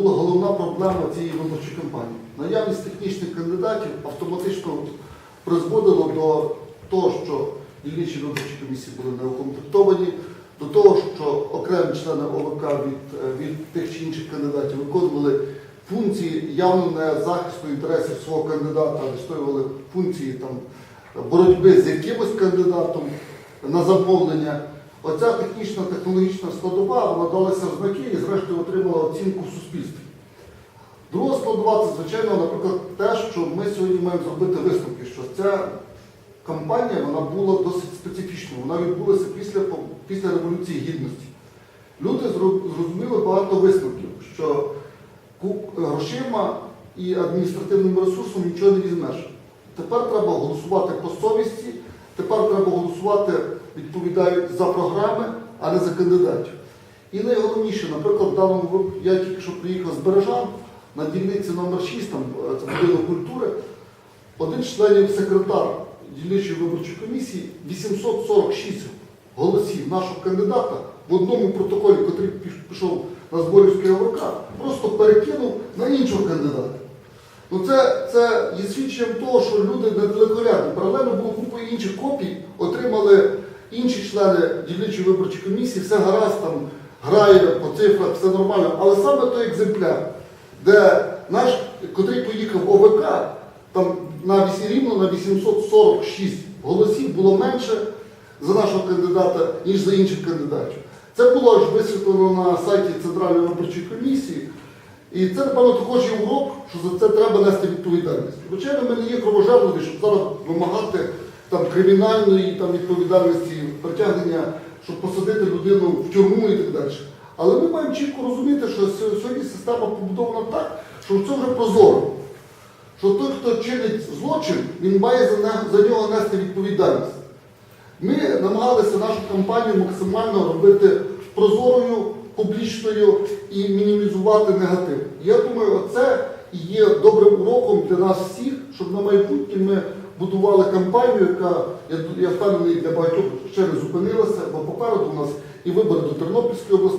була головна проблема цієї виборчої кампанії. Наявність технічних кандидатів автоматично призводило до того, що дільничі виборчі комісії були неукомплектовані, до того, що окремі члени ОВК від, е, від тих чи інших кандидатів виконували функції явно не захисту інтересів свого кандидата, а відстоювали функції там, боротьби з якимось кандидатом на замовлення. Оця технічна технологічна складова вона далася в знаки і зрештою отримала оцінку в суспільстві. Друга складова це, звичайно, наприклад, те, що ми сьогодні маємо зробити висновки, що ця кампанія вона була досить специфічною. Вона відбулася після, після Революції Гідності. Люди зрозуміли багато висновків, що грошима і адміністративним ресурсом нічого не візьмеш. Тепер треба голосувати по совісті, тепер треба голосувати, відповідають за програми, а не за кандидатів. І найголовніше, наприклад, в даному випадку, я тільки що приїхав з Бережан на дільниці номер 6, там е, це будинок культури, один членів секретар дільничої виборчої комісії 846 голосів нашого кандидата в одному протоколі, який пішов на Зборівський ОВК, просто перекинув на іншого кандидата. Ну це, це є свідченням того, що люди недалекорядні. Паралельно було купа інших копій, отримали інші члени дільничої виборчої комісії, все гаразд там грає по цифрах, все нормально. Але саме той екземпляр, де наш, котрий поїхав ОВК, там на рівно на 846 голосів було менше за нашого кандидата, ніж за інших кандидатів. Це було аж висвітлено на сайті Центральної виборчої комісії. І це, напевно, також є урок, що за це треба нести відповідальність. Звичайно, ми не є кровожерливі, щоб зараз вимагати там, кримінальної там, відповідальності, притягнення, щоб посадити людину в тюрму і так далі. Але ми маємо чітко розуміти, що сьогодні система побудована так, що це вже прозоро. Що той, хто чинить злочин, він має за, нього нести відповідальність. Ми намагалися нашу кампанію максимально робити прозорою, публічною і мінімізувати негатив. Я думаю, це є добрим уроком для нас всіх, щоб на майбутнє ми будували кампанію, яка, я, впевнений, для багатьох ще не зупинилася, бо попереду у нас і вибори до Тернопільської області.